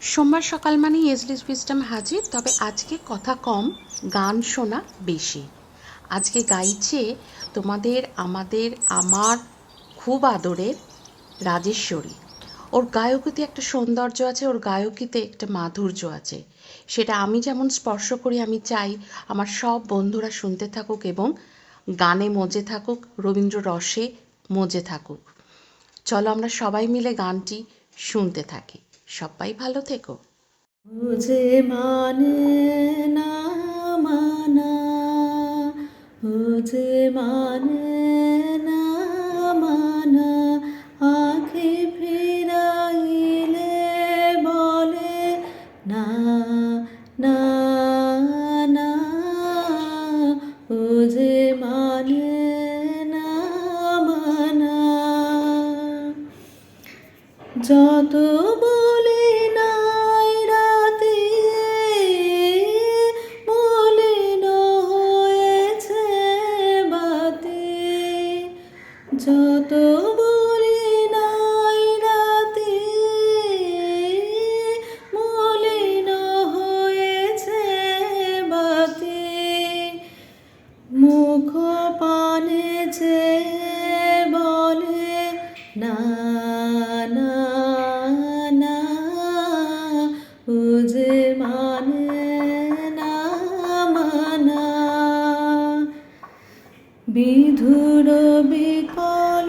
সোমবার সকাল মানেই এজলিস উইজডম হাজির, তবে আজকে কথা কম, গান শোনা বেশি। আজকে গাইছে তোমাদের, আমাদের, আমার খুব আদরের রাজেশ্বরী। ওর গায়কিতে একটা সৌন্দর্য আছে, ওর গায়কিতে একটা মাধুর্য আছে। সেটা আমি যেমন স্পর্শ করি, আমি চাই আমার সব বন্ধুরা শুনতে থাকুক এবং গানে মজে থাকুক, রবীন্দ্র রসে মজে থাকুক। চলো আমরা সবাই মিলে গানটি শুনতে থাকি। সবাই ভালো থেকো। মুঝে মানে না মানা মুঝে মানে না মানা ফিরাইলে বলে না না না মানে না মানা। যত বলে যত বলে নাই রাতে মলিন হয়েছে বাতে। মুখ পানে যে বলে না বিধুর বিকল